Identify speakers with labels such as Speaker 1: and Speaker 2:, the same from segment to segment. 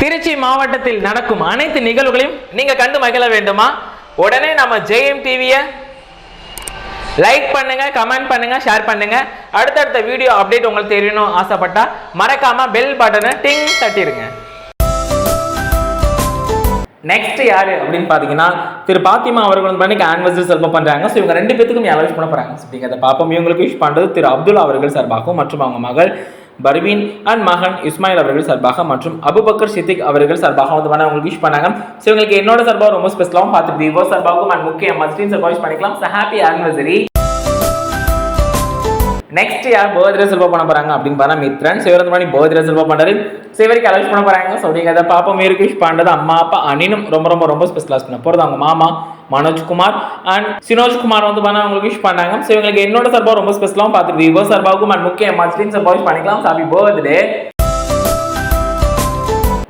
Speaker 1: திருச்சி மாவட்டத்தில் நடக்கும் அனைத்து நிகழ்வுகளையும் நீங்க கண்டு மகிழ வேண்டுமா? உடனே நம்ம ஜெயம் டிவியை லைக் பண்ணுங்க கமெண்ட் பண்ணுங்க ஷேர் பண்ணுங்க. அடுத்தடுத்த வீடியோ அப்டேட் உங்களுக்கு தெரியணும் ஆசைப்பட்டா மறக்காம பெல் பட்டனை டிங் தட்டிடுங்க. நெக்ஸ்ட் யார் அப்படின்னு பார்த்தீங்கன்னா திரு பாத்திமா அவர்கள் வந்து பண்ணி ஆனிவர்சரி செல்பம் ஸோ இவங்க ரெண்டு பேத்துக்கும் யாரும் விஷ் பண்ண போகிறாங்க ஸோ அப்படிங்கிறத பார்ப்போம். இவங்களுக்கு விஷ் பண்ணுறது திரு அப்துல்லா அவர்கள் சார்பாகவும் மற்றும் அவங்க மகள் பர்வீன் அண்ட் மகன் இஸ்மாயில் அவர்கள் சார்பாக மற்றும் அபுபக்கர் சித்திக் அவர்கள் சார்பாக வந்து பண்ண அவங்களுக்கு விஷ் பண்ணாங்க. ஸோ உங்களுக்கு என்னோட சார்பாக ரொம்ப ஸ்பெஷலாகவும் பார்த்து விவோ சார்பாகவும் அண்ட் முக்கிய மஸ்டின் சார்பாக விஷ் பண்ணிக்கலாம். ஸோ ஹாப்பி ஆனிவர்சரி நெக்ஸ்ட் யார் பர்த்டே செல்வம் பண்ண போறாங்க அப்படின்னு பார்த்தா மித்ரன். சிவரந்த மணி பர்த்டே செல்வம் பண்றாரு. சிவருக்கு அலவுஸ் பண்ண போறாங்க. ஸோ நீங்க அதை பாப்பா மீருக்கு விஷ் பண்ணுறது அம்மா அப்பா அனினும் ரொம்ப ரொம்ப ரொம்ப ஸ்பெஷலாக பண்ண போகிறது அவங்க மாமா. மனோஜ்குமார். அண்ட் சினோஜ்குமார் வந்து பண்ண அவங்களுக்கு விஷ் பண்ணாங்க. ஸோ இவங்களுக்கு என்னோட சார்பாக ரொம்ப ஸ்பெஷலாகவும் பார்த்துட்டு விவோ சார்பாகவும் அண்ட் முக்கிய மஸ்லின் சார்பாக விஷ் பண்ணிக்கலாம். ஹாப்பி பர்த்டே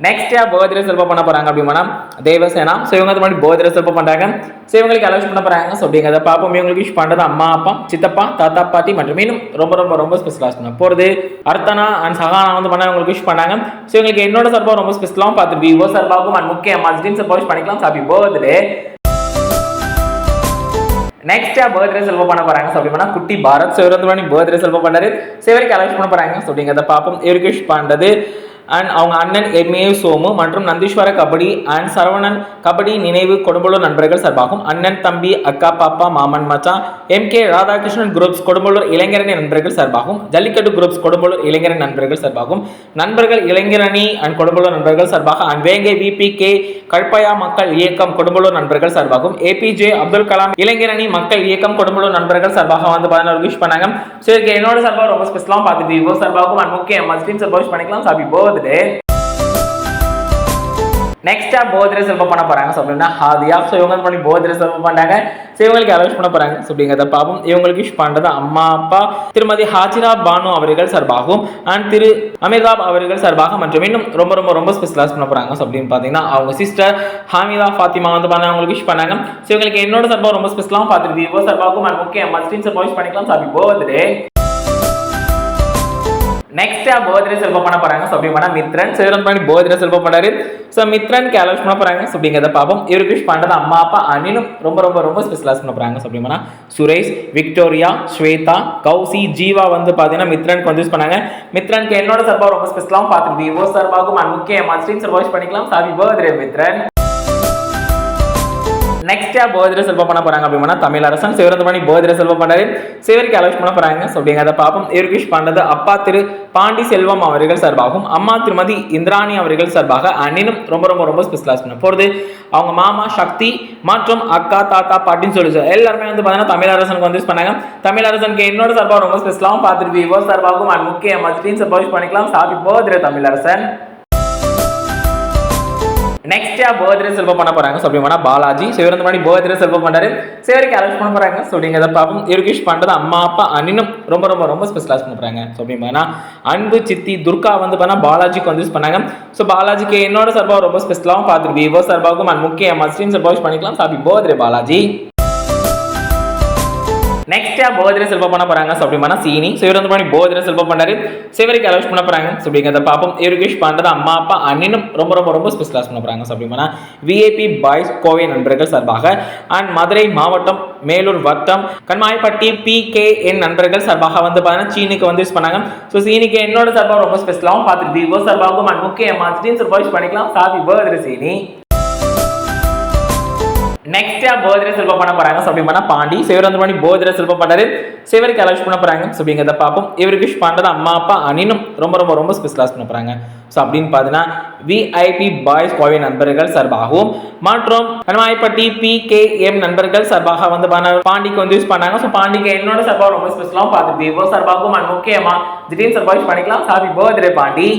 Speaker 1: நெக்ஸ்ட் யார் பர்த்டே செல்பம் பண்ண போகிறாங்க அப்படின்னா தேவசேனா. ஸோ இவங்க அது மாதிரி பர்த்டே செல்பம் பண்ணுறாங்க ஸோ இவங்களுக்கு அலோஸ் பண்ண போகிறாங்க ஸோ அப்படிங்கிறத பார்ப்போம். இவங்களுக்கு விஷ் பண்ணுறது அம்மா அப்பா சித்தப்பா தாத்தா பாட்டி மற்றும் இன்னும் ரொம்ப ரொம்ப ரொம்ப ஸ்பெஷலாக பண்ண போகிறது அர்த்தனா அண்ட் சகானா வந்து பண்ண இவங்களுக்கு விஷ் பண்ணாங்க. ஸோ இவங்களுக்கு என்னோட சார்பாக ரொம்ப ஸ்பெஷலாகவும் பார்த்து விவோ சார்பாகவும் அண்ட் முக்கிய மஸ்டின் சார்பாக விஷ் பண்ணிக்கலாம். ஹாப்பி பர்த்டே நெக்ஸ்டா பர்த்டே செல்வம் பண்ண போறாங்க. ஸோ அப்படின்னா குட்டி பாரத் ஸோ இவர் வந்து பர்த்டே செல்வம் பண்ணாரு. ஸோ இவருக்கு அலவுஸ் பண்ண போறாங்க. ஸோ அப்படிங்கிறத பார்ப்போம். இவருக்கு விஷ் பண்றது. அண்ட் அவங்க அண்ணன் எம்ஏ சோமு மற்றும் நந்தீஸ்வர கபடி அண்ட் சரவணன் கபடி நினைவு கொடும்பலூர் நண்பர்கள் சார்பாகும் அண்ணன் தம்பி அக்கா பாப்பா மாமன் மச்சான் M K Radhakrishnan groups Kodumbalur இளைஞரணி நண்பர்கள் சார்பாகும் ஜல்லிக்கட்டு குரூப்ஸ் கொடும்பலூர் இளைஞரணி நண்பர்கள் சார்பாகும் நண்பர்கள் இளைஞரணி அண்ட் கொடும்பலூர் நண்பர்கள் சார்பாக அண்ட் வேங்கை விபி கே கல்பயா மக்கள் இயக்கம் கொடும்பலூர் நண்பர்கள் சார்பாகும் ஏபிஜே அப்துல் கலாம் இளைஞரணி மக்கள் இயக்கம் கொடும்பலூர் நண்பர்கள் சார்பாக வந்து பதினோரு விஷ் பண்ணாங்க சரி என்னோட சார்பாக ரொம்ப ஸ்பெஷலாக பார்த்து விவோ சார்பாகவும் அண்ட் முக்கிய மஸ்லீம் சார்பாக விஷ் பண்ணிக்கலாம். ஹாப்பி பர்த்டே நெக்ஸ்டா பர்த்டே செல்பம் பண்ண போறாங்க. ஸோ அப்படின்னா ஹாதியா. ஸோ இவங்க வந்து பண்ணி பர்த்டே செல்பம் பண்ணாங்க ஸோ இவங்களுக்கு அலவுஸ் பண்ண போறாங்க. ஸோ அப்படிங்கிறத பார்ப்போம். இவங்களுக்கு விஷ் பண்றது அம்மா அப்பா திருமதி ஹாஜிரா பானு அவர்கள் சார்பாகவும் அண்ட் திரு அமிதாப் அவர்கள் சார்பாக மற்றும் இன்னும் ரொம்ப ரொம்ப ரொம்ப ஸ்பெஷலாக பண்ண போறாங்க. ஸோ அப்படின்னு பார்த்தீங்கன்னா அவங்க சிஸ்டர் ஹாமிதா ஃபாத்திமா வந்து பண்ண அவங்களுக்கு விஷ் பண்ணாங்க. ஸோ இவங்களுக்கு என்னோட சார்பாக ரொம்ப ஸ்பெஷலாக பார்த்துருக்கு இவ்வளோ சார்பாகவும் அண்ட் முக்கிய மஸ்டின் சார்பாக விஷ் பண்ணிக்கலாம். ஹாப்பி பர்த்டே நெக்ஸ்ட் பர்த்டே செல்பம் பண்ண போறாங்க. ஸோ அப்படி மித்ரன் சேரன் பண்ணி பர்த்டே செல்வம் பண்ணாரு ஸோ மித்ரன் கேலஸ் பண்ண போறாங்க. ஸோ அப்படிங்கிறத பார்ப்போம். இவருக்கு கிஷ் பண்ணுறது அம்மா அப்பா அனிலும் ரொம்ப ரொம்ப ரொம்ப ஸ்பெஷலாக பண்ண போறாங்க ஸோ அப்படி சுரேஷ் விக்டோரியா ஸ்வேதா கௌசி ஜீவா வந்து பார்த்தீங்கன்னா மித்ரன் கொஞ்சம் யூஸ் பண்ணாங்க. மித்ரனுக்கு என்னோட சார்பாக ரொம்ப ஸ்பெஷலாகவும் பார்த்துருக்கு விவோ சார்பாகவும் அண்ட் முக்கிய மாஸ்டின் சார்பாக பண்ணிக்கலாம். Happy birthday Mithran. நெக்ஸ்ட் போதிர பர்த்டே செல்வம் பண்ண போகிறாங்க அப்படின்னா தமிழரசன் சிவரந்த பண்ணி பர்த்டே செல்வம் பண்ணாரு சிவருக்கு அலோஸ் பண்ண போகிறாங்க ஸோ அப்படிங்கிறத பார்ப்போம். இவருக்கு பண்ணது அப்பா திரு பாண்டி செல்வம் அவர்கள் சார்பாகவும் அம்மா திருமதி இந்திராணி அவர்கள் சார்பாக அண்ணனும் ரொம்ப ரொம்ப ரொம்ப ஸ்பெஷலாக பண்ண போகிறது அவங்க மாமா சக்தி மற்றும் அக்கா தாத்தா பாட்டின்னு சொல்லி எல்லாருமே வந்து பார்த்தீங்கன்னா தமிழரசனுக்கு வந்து யூஸ் பண்ணாங்க. தமிழரசனுக்கு என்னோட சார்பாக ரொம்ப ஸ்பெஷலாகவும் பார்த்துட்டு விவோ சார்பாகவும் அண்ட் முக்கிய மத்தியும் சப்போஸ் பண்ணிக்கலாம். ஹாப்பி போதிர தமிழரசன் நெக்ஸ்ட் யா பர்த்டே செல்வம் பண்ண போறாங்க. ஸோ பாலாஜி. பண்ணா பாலாஜி சிவரந்த மாதிரி பர்த்டே செல்வம் பண்ணாரு சிவருக்கு அலவுஸ் பண்ண போறாங்க. ஸோ அப்படிங்கிறத பார்ப்போம். பண்றது அம்மா அப்பா அண்ணனும் ரொம்ப ரொம்ப ரொம்ப ஸ்பெஷலாக பண்ணுறாங்க ஸோ அன்பு சித்தி துர்கா வந்து பண்ணா பாலாஜிக்கு வந்து யூஸ் பண்ணாங்க. ஸோ பாலாஜிக்கு என்னோட சர்பாவை ரொம்ப ஸ்பெஷலாகவும் பார்த்துருக்கு விவோ சர்பாவுக்கும் அண்ட் முக்கிய மஸ்ரீம் சார்பாக பண்ணிக்கலாம். Happy birthday Balaji. நெக்ஸ்ட் போதிர செல்பம் பண்ண போறாங்க ஸோ அப்படி சீனி. ஸோ இவர் வந்து பண்ணி போதிர செல்பம் பண்ணாரு. சிவருக்கு அலோஸ் பண்ண போறாங்க. ஸோ அப்படிங்கிறத பார்ப்போம் இவருக்கு விஷ் பண்ணுறது அம்மா அப்பா அண்ணனும் ரொம்ப ரொம்ப ரொம்ப ஸ்பெஷலாக பண்ண போறாங்க ஸோ அப்படி விஐபி பாய்ஸ் கோவை நண்பர்கள் சார்பாக. அண்ட் மதுரை மாவட்டம் மேலூர் வட்டம் கண்மாய்பட்டி பி கே என் நண்பர்கள் சார்பாக வந்து பார்த்தீங்கன்னா சீனுக்கு வந்து யூஸ் பண்ணாங்க. ஸோ சீனிக்கு என்னோட சார்பாக ரொம்ப ஸ்பெஷலாகவும் பார்த்துட்டு விவோ சார்பாகவும் அண்ட் முக்கியமாக சீன் சார்பாக யூஸ் பண்ணிக்கலாம். ஹாப்பி பர்த்டே சீனி. நெக்ஸ்டா போதிர செல்வம் பண்ண போறாங்க. ஸோ அப்படி பண்ணா பாண்டி சிவர் வந்து பண்ணி போதிர செல்வம் பண்ணாரு. சிவருக்கு அலவுஸ் பண்ண போறாங்க. ஸோ அப்படிங்கிறத பார்ப்போம். இவருக்கு விஷ் பண்றது அம்மா அப்பா அனினும் ரொம்ப ரொம்ப ரொம்ப ஸ்பெஷலாக பண்ண போறாங்க. ஸோ அப்படின்னு பார்த்தீங்கன்னா விஐபி பாய்ஸ் கோவை நண்பர்கள் சார்பாகவும் மற்றும் கண்மாய்ப்பட்டி பி கே எம் நண்பர்கள் சார்பாக வந்து பண்ண பாண்டிக்கு வந்து யூஸ் பண்ணாங்க. ஸோ பாண்டிக்கு என்னோட சார்பாக ரொம்ப ஸ்பெஷலாகவும் பார்த்துட்டு விவோ சார்பாகவும் அண்ட் முக்கியமா திடீர்னு சார்பாக யூஸ் பண்ணிக்கலாம். Happy birthday Pandi.